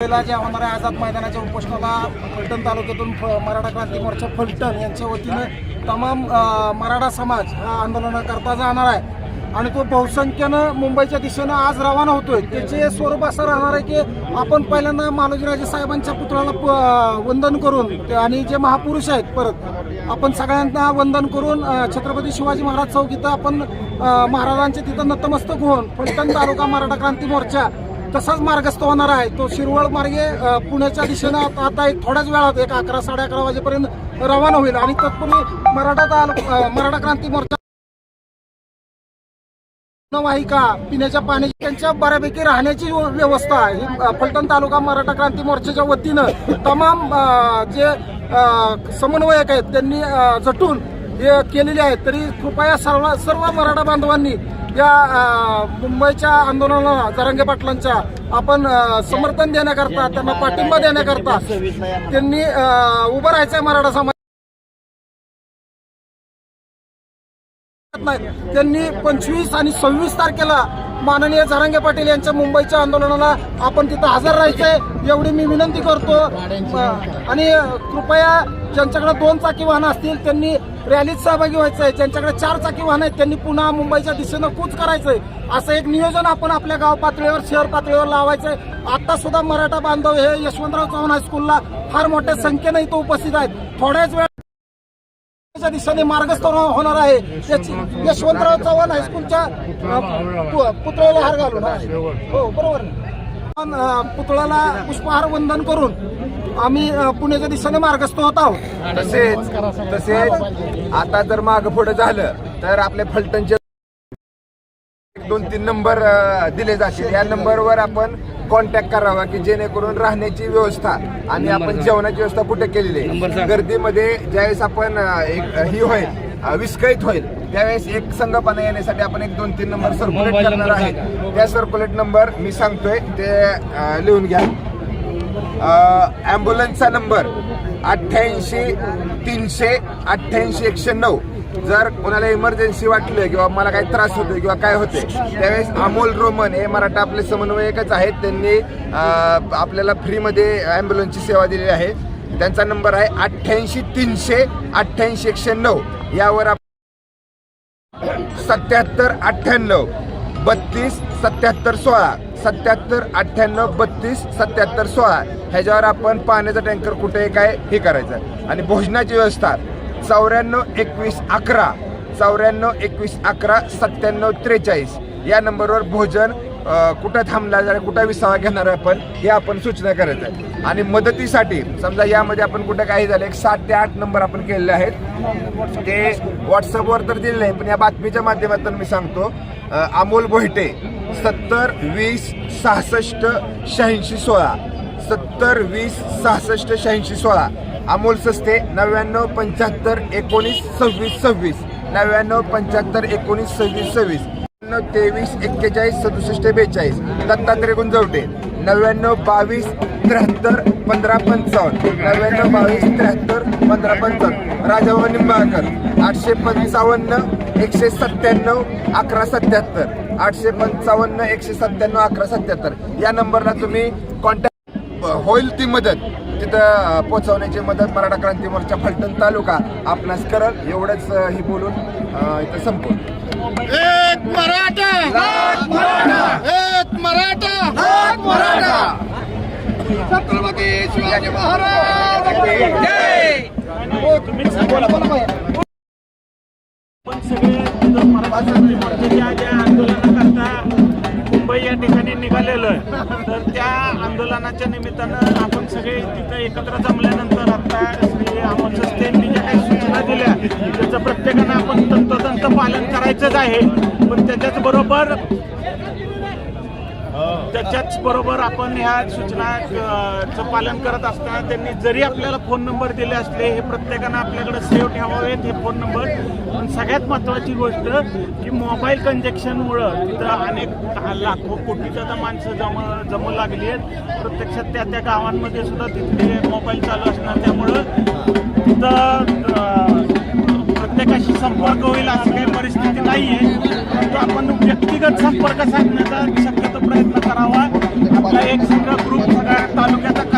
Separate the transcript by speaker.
Speaker 1: ला होणार होणाऱ्या आझाद मैदानाच्या उपोषणाला फलटण तालुक्यातून फ- मराठा क्रांती मोर्चा फलटण यांच्या वतीनं तमाम मराठा समाज हा आंदोलनाकरता जाणार आहे. आणि तो बहुसंख्येनं मुंबईच्या दिशेनं आज रवाना होतोय. त्याचे स्वरूप असं राहणार आहे की आपण पहिल्यांदा मालोजीराजे साहेबांच्या पुतळ्याला प- वंदन करून ते- आणि जे महापुरुष आहेत परत आपण सगळ्यांना वंदन करून छत्रपती शिवाजी महाराज चौक इथं आपण महाराजांच्या महाराजांचे तिथं नतमस्तक होऊन फलटण तालुका मराठा क्रांती मोर्चा तसाच मार्गस्थ होणार आहे. तो शिरवळ मार्गे पुण्याच्या दिशेनं आता- एक थोड्याच वेळात एक अकरा साडे अकरा वाजेपर्यंत रवाना होईल. आणि तत्पूर्वी मराठा तालु- मराठा क्रांती मोर्चा वाहिका पिण्याच्या पाण्याची त्यांच्या बऱ्यापैकी राहण्याची व्यवस्था आहे. फलटण तालुका मराठा क्रांती मोर्चाच्या वतीनं तमाम जे समन्वयक आहेत त्यांनी झटून केलेले आहेत. तरी कृपया सर्व सर्व मराठा बांधवांनी या मुंबईच्या आंदोलनाला जरांगे पाटलांच्या आपण समर्थन देण्याकरता त्यांना पाठिंबा देण्याकरता त्यांनी उभं राहायचंय मराठा समाज नाही त्यांनी पंचवीस आणि सव्वीस तारखेला माननीय झरांगे पाटील यांच्या मुंबईच्या आंदोलनाला आपण तिथं हजर राहायचंय. एवढी मी विनंती करतो. आणि कृपया ज्यांच्याकडे दोन चाकी वाहनं असतील त्यांनी रॅलीत सहभागी व्हायचंय. ज्यांच्याकडे चार चाकी वाहनं आहेत त्यांनी पुन्हा मुंबईच्या दिशेनं कूच करायचंय. असं एक नियोजन आपण आपल्या गाव पातळीवर शहर पातळीवर लावायचंय. आता सुद्धा मराठा बांधव हे यशवंतराव चव्हाण हायस्कूलला फार मोठ्या संख्येनं इथं उपस्थित आहेत. थोड्याच वेळ च्या दिशेने मार्गस्थ हो- होणार आहे. यशवंतराव चव्हाण हायस्कूलच्या पुतळ्याला हार घालून हो बरोबर पुतळ्याला पुष्पहार वंदन करून आम्ही पुण्याच्या दिशेने मार्गस्थ होत आहोत.
Speaker 2: तसेच तसेच आता जर माग पुढे झालं तर आपले फलटणचे दोन तीन नंबर दिले जातील. या नंबरवर आपण कॉन्टॅक्ट करावा की जेणेकरून राहण्याची व्यवस्था आणि आपण जेवणाची व्यवस्था कुठे केलेली आहे. गर्दीमध्ये ज्यावेळेस आपण एक ही होईल विस्कळीत होईल त्यावेळेस एक संघपणा येण्यासाठी आपण एक दोन तीन नंबर सर्क्युलेट करणार आहे. त्या सर्क्युलेट नंबर मी सांगतोय ते लिहून घ्या. ॲम्ब्युलन्सचा नंबर अठ्ठ्याऐंशी तीनशे अठ्ठ्याऐंशी एकशे नऊ. जर कोणाला इमर्जन्सी वाटलं किंवा मला काही त्रास होतो किंवा काय होते त्यावेळेस अमोल रोमन हे मराठा आपले समन्वयकच आहेत. त्यांनी आपल्याला फ्रीमध्ये ॲम्ब्युलन्सची सेवा दिलेली आहे. त्यांचा नंबर आहे अठ्ठ्याऐंशी तीनशे अठ्ठ्याऐंशी एकशे नऊ. यावर सत्याहत्तर अठ्ठ्याण्णव बत्तीस सत्याहत्तर सोळा. सत्याहत्तर अठ्ठ्याण्णव बत्तीस सत्याहत्तर सोळा. ह्याच्यावर आपण पाण्याचा टँकर कुठे काय हे करायचं. आणि भोजनाची व्यवस्था. चौऱ्याण्णव एकवीस अकरा. चौऱ्याण्णव एकवीस अकरा सत्त्याण्णव त्रेचाळीस. या नंबरवर भोजन कुठं थांबला जाणार कुठं विसावा घेणार आहे आपण हे आपण सूचना करत आहे. आणि मदतीसाठी समजा यामध्ये आपण कुठं काही झालं एक सात ते आठ नंबर आपण केलेले आहेत. ते व्हॉट्सअपवर तर दिले नाही पण या बातमीच्या माध्यमातून मी सांगतो अमोल भोयटे सत्तर वीस सहासष्ट शहाऐंशी सोळा. सत्तर वीस सहासष्ट शहाऐंशी सोळा. अमोल सस्ते नव्याण्णव पंच्याहत्तर एकोणीस सव्वीस सव्वीस. नव्याण्णव पंच्याहत्तर एकोणीस सव्वीस सव्वीस. नव्याण्णव तेवीस एक्केचाळीस सदुसष्ट बेचाळीस. दत्तात्रय गुंजवटे. नव्याण्णव बावीस त्र्याहत्तर पंधरा पंचावन्न. नव्याण्णव बावीस त्र्याहत्तर पंधरा पंचावन्न. राजाभाऊ निंबाळकर. आठशे पंचावन्न एकशे सत्त्याण्णव अकरा सत्याहत्तर. आठशे पंचावन्न एकशे सत्त्याण्णव अकरा सत्याहत्तर. या नंबरला तुम्ही कॉन्टॅक्ट होईल ती मदत. तिथं अ, पोहोचवण्याची मदत मराठा क्रांती मोर्चा फलटण तालुका आपणास करल एवढंच ही बोलून इथं संपवतो
Speaker 3: एक मराठा! एक मराठा! मराठा! छत्रपती शिवाजी महाराज!
Speaker 4: आपण सगळे मराठा या ठिकाणी निघालेलो आहे. तर त्या आंदोलनाच्या निमित्तानं आपण सगळे तिथं एकत्र जमल्यानंतर आता श्री अमोल ज्या काही सूचना दिल्या त्याचं प्रत्येकानं आपण तंतोतंत पालन करायचंच आहे. पण त्याच्याच बरोबर त्याच्याच बरोबर आपण ह्या सूचनाचं पालन करत असताना त्यांनी जरी आपल्याला फोन नंबर दिले असले हे प्रत्येकानं आपल्याकडे सेव्ह ठेवावेत हे फोन नंबर. पण सगळ्यात महत्त्वाची गोष्ट की मोबाईल कंजेक्शनमुळं तिथं अनेक लाखो कोटीच्या तर माणसं जम जमू लागली आहेत. प्रत्यक्षात त्या त्या गावांमध्ये सुद्धा तिथले मोबाईल चालू असणार. त्यामुळं तिथं प्रत्येकाशी संपर्क होईल अशी काही परिस्थिती नाही आहे तर आपण व्यक्तिगत संपर्क साधण्याचा शक्यतो प्रयत्न करावा. एक सगळा ग्रुप सगळ्या तालुक्याचा